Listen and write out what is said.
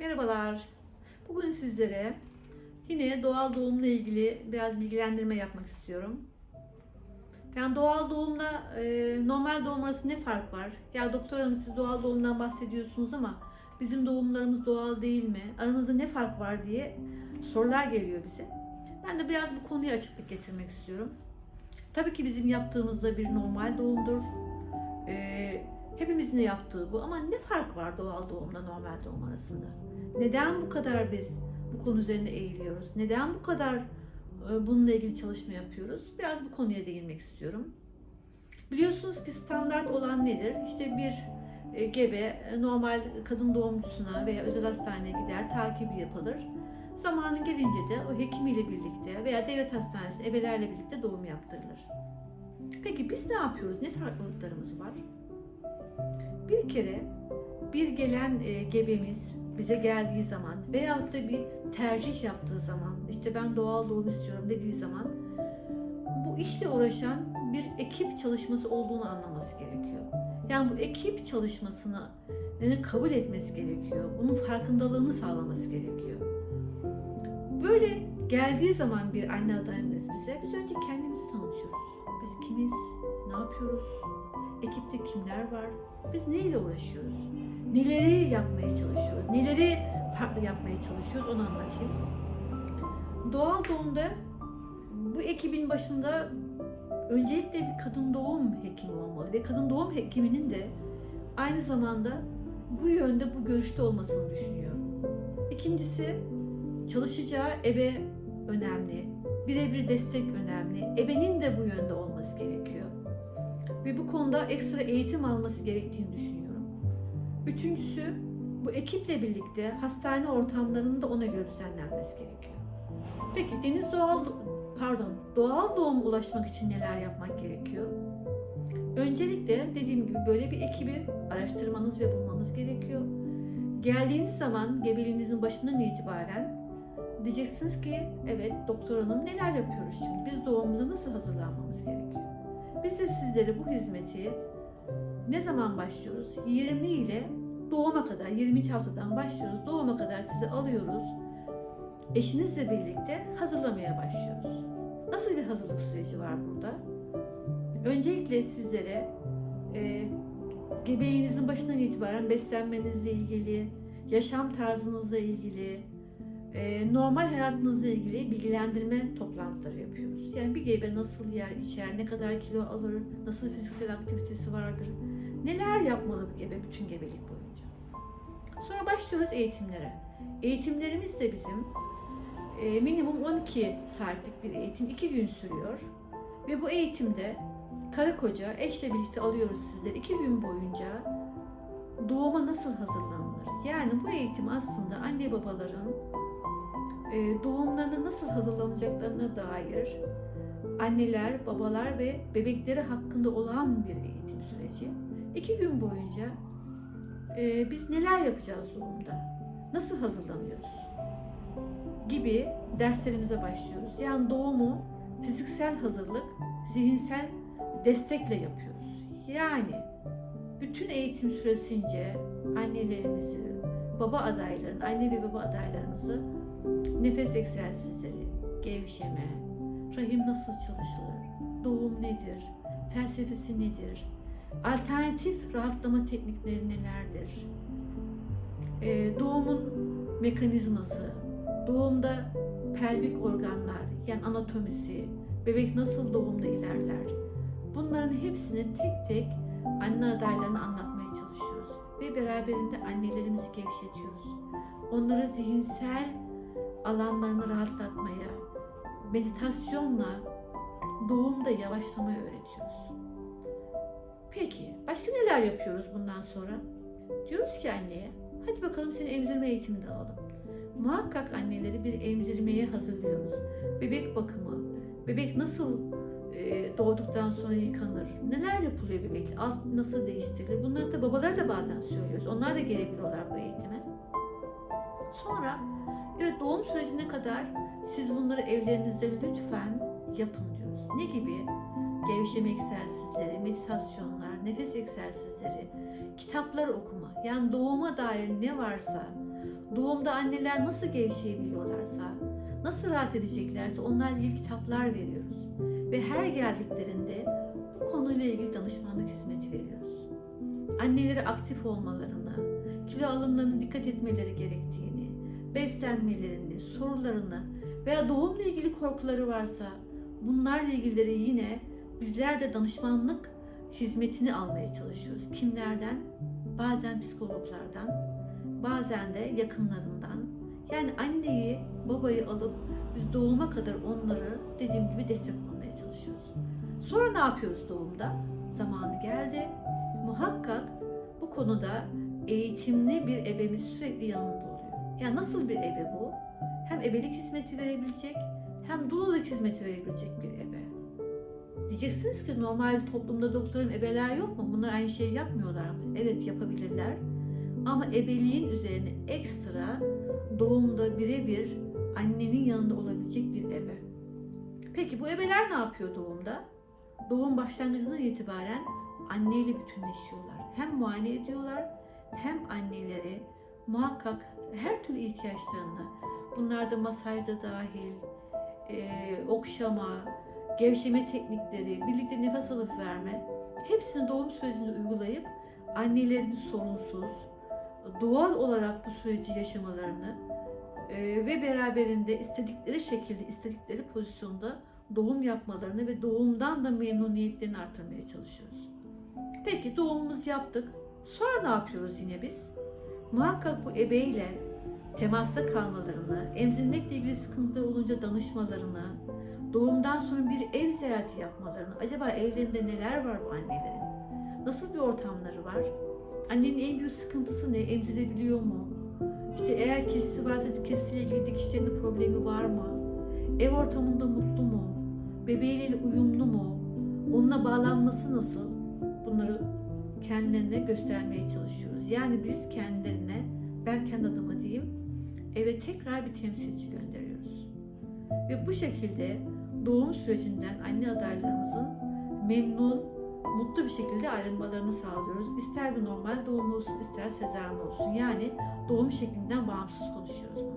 Merhabalar. Bugün sizlere yine doğal doğumla ilgili biraz bilgilendirme yapmak istiyorum. Yani doğal doğumla e, normal doğum arasında ne fark var? Ya doktor hanım siz doğal doğumdan bahsediyorsunuz ama bizim doğumlarımız doğal değil mi? Aranızda ne fark var diye sorular geliyor bize. Ben de biraz bu konuya açıklık getirmek istiyorum. Tabii ki bizim yaptığımızda bir normal doğumdur. E, hepimizin yaptığı bu ama ne fark var doğal doğumla normal doğum arasında? Neden bu kadar biz bu konu üzerine eğiliyoruz? Neden bu kadar e, bununla ilgili çalışma yapıyoruz? Biraz bu konuya değinmek istiyorum. Biliyorsunuz ki standart olan nedir? İşte bir e, gebe e, normal kadın doğumcusuna veya özel hastaneye gider, takibi yapılır. Zamanı gelince de o hekimiyle birlikte veya devlet hastanesinde ebelerle birlikte doğum yaptırılır. Peki biz ne yapıyoruz? Ne farklılıklarımız var? Bir kere bir gelen e, gebemiz bize geldiği zaman veyahut da bir tercih yaptığı zaman işte ben doğal doğum istiyorum dediği zaman bu işle uğraşan bir ekip çalışması olduğunu anlaması gerekiyor. Yani bu ekip çalışmasını yani kabul etmesi gerekiyor. Bunun farkındalığını sağlaması gerekiyor. Böyle geldiği zaman bir anne adayımız bize biz önce kendimizi tanıtıyoruz. Biz kimiz? Ne yapıyoruz? Ekipte kimler var? Biz neyle uğraşıyoruz? Neleri yapmaya çalışıyoruz? Neleri farklı yapmaya çalışıyoruz? Onu anlatayım. Doğal doğumda bu ekibin başında öncelikle bir kadın doğum hekimi olmalı ve kadın doğum hekiminin de aynı zamanda bu yönde bu görüşte olmasını düşünüyorum. İkincisi çalışacağı ebe önemli. Birebir destek önemli. Ebenin de bu yönde olması gerekiyor. Ve bu konuda ekstra eğitim alması gerektiğini düşünüyorum. Üçüncüsü bu ekiple birlikte hastane ortamlarının da ona göre düzenlenmesi gerekiyor. Peki deniz doğal pardon doğal doğuma ulaşmak için neler yapmak gerekiyor? Öncelikle dediğim gibi böyle bir ekibi araştırmanız ve bulmanız gerekiyor. Geldiğiniz zaman gebeliğinizin başından itibaren diyeceksiniz ki evet doktor hanım neler yapıyoruz şimdi? Biz doğumumuza nasıl hazırlanmamız gerekiyor? Biz de sizlere bu hizmeti ne zaman başlıyoruz? 20 ile doğuma kadar, 20. haftadan başlıyoruz. Doğuma kadar sizi alıyoruz. Eşinizle birlikte hazırlamaya başlıyoruz. Nasıl bir hazırlık süreci var burada? Öncelikle sizlere e, gebeliğinizin başından itibaren beslenmenizle ilgili, yaşam tarzınızla ilgili, e, normal hayatınızla ilgili bilgilendirme toplantıları yapıyoruz. Yani bir gebe nasıl yer, içer, ne kadar kilo alır, nasıl fiziksel aktivitesi vardır, neler yapmalı bir gebe bütün gebelik boyunca. Sonra başlıyoruz eğitimlere. Eğitimlerimiz de bizim e, minimum 12 saatlik bir eğitim, 2 gün sürüyor. Ve bu eğitimde karı koca eşle birlikte alıyoruz sizleri 2 gün boyunca doğuma nasıl hazırlanılır? Yani bu eğitim aslında anne babaların doğumlarına nasıl hazırlanacaklarına dair anneler, babalar ve bebekleri hakkında olan bir eğitim süreci. İki gün boyunca e, biz neler yapacağız doğumda? Nasıl hazırlanıyoruz? Gibi derslerimize başlıyoruz. Yani doğumu fiziksel hazırlık, zihinsel destekle yapıyoruz. Yani bütün eğitim süresince annelerimizi, baba adayların, anne ve baba adaylarımızı nefes egzersizleri, gevşeme, rahim nasıl çalışılır, doğum nedir, felsefesi nedir, alternatif rahatlama teknikleri nelerdir, Ee, doğumun mekanizması, doğumda pelvik organlar, yani anatomisi, bebek nasıl doğumda ilerler, bunların hepsini tek tek anne adaylarına anlatmaya çalışıyoruz. Ve beraberinde annelerimizi gevşetiyoruz. Onları zihinsel alanlarını rahatlatmaya, meditasyonla doğumda yavaşlamayı öğretiyoruz. Peki başka neler yapıyoruz bundan sonra? Diyoruz ki anneye, hadi bakalım seni emzirme eğitiminde alalım. Muhakkak anneleri bir emzirmeye hazırlıyoruz. Bebek bakımı, bebek nasıl e, doğduktan sonra yıkanır, neler yapılıyor bebekle, alt nasıl değiştirilir, bunları da babalara da bazen söylüyoruz. Onlar da gelebiliyorlar bu eğitime. Sonra Evet doğum sürecine kadar siz bunları evlerinizde lütfen yapın diyoruz. Ne gibi? Gevşeme egzersizleri, meditasyonlar, nefes egzersizleri, kitapları okuma. Yani doğuma dair ne varsa, doğumda anneler nasıl gevşeyebiliyorlarsa, nasıl rahat edeceklerse onlarla ilgili kitaplar veriyoruz. Ve her geldiklerinde bu konuyla ilgili danışmanlık hizmeti veriyoruz. Annelere aktif olmalarını, kilo alımlarına dikkat etmeleri gerektiğini, beslenmelerini, sorularını veya doğumla ilgili korkuları varsa bunlarla ilgili yine bizler de danışmanlık hizmetini almaya çalışıyoruz. Kimlerden? Bazen psikologlardan, bazen de yakınlarından. Yani anneyi, babayı alıp biz doğuma kadar onları dediğim gibi destek olmaya çalışıyoruz. Sonra ne yapıyoruz doğumda? Zamanı geldi. Muhakkak bu konuda eğitimli bir ebemiz sürekli yanında. Yani nasıl bir ebe bu? Hem ebelik hizmeti verebilecek hem dulalık hizmeti verebilecek bir ebe. Diyeceksiniz ki normal toplumda doktorun ebeler yok mu? Bunlar aynı şeyi yapmıyorlar mı? Evet yapabilirler. Ama ebeliğin üzerine ekstra doğumda birebir annenin yanında olabilecek bir ebe. Peki bu ebeler ne yapıyor doğumda? Doğum başlangıcından itibaren anneyle bütünleşiyorlar. Hem muayene ediyorlar hem anneleri muhakkak her türlü ihtiyaçlarını bunlar da masajda dahil, e, okşama, gevşeme teknikleri, birlikte nefes alıp verme hepsini doğum sürecinde uygulayıp annelerin sorunsuz, doğal olarak bu süreci yaşamalarını e, ve beraberinde istedikleri şekilde, istedikleri pozisyonda doğum yapmalarını ve doğumdan da memnuniyetlerini artırmaya çalışıyoruz. Peki doğumumuzu yaptık. Sonra ne yapıyoruz yine biz? Muhakkak bu ebeyle temasta kalmalarını, emzirmekle ilgili sıkıntıları olunca danışmalarını, doğumdan sonra bir ev ziyareti yapmalarını, acaba evlerinde neler var bu annelerin? Nasıl bir ortamları var? Annenin en büyük sıkıntısı ne? Emzirebiliyor mu? İşte eğer kesisi varsa kesisiyle ilgili dikişlerinde problemi var mı? Ev ortamında mutlu mu? Bebeğiyle uyumlu mu? Onunla bağlanması nasıl? Bunları kendilerine göstermeye çalışıyoruz. Yani biz kendilerine, ben kendi adıma diyeyim, eve tekrar bir temsilci gönderiyoruz. Ve bu şekilde doğum sürecinden anne adaylarımızın memnun, mutlu bir şekilde ayrılmalarını sağlıyoruz. İster bir normal doğum olsun, ister sezaryen olsun. Yani doğum şeklinden bağımsız konuşuyoruz.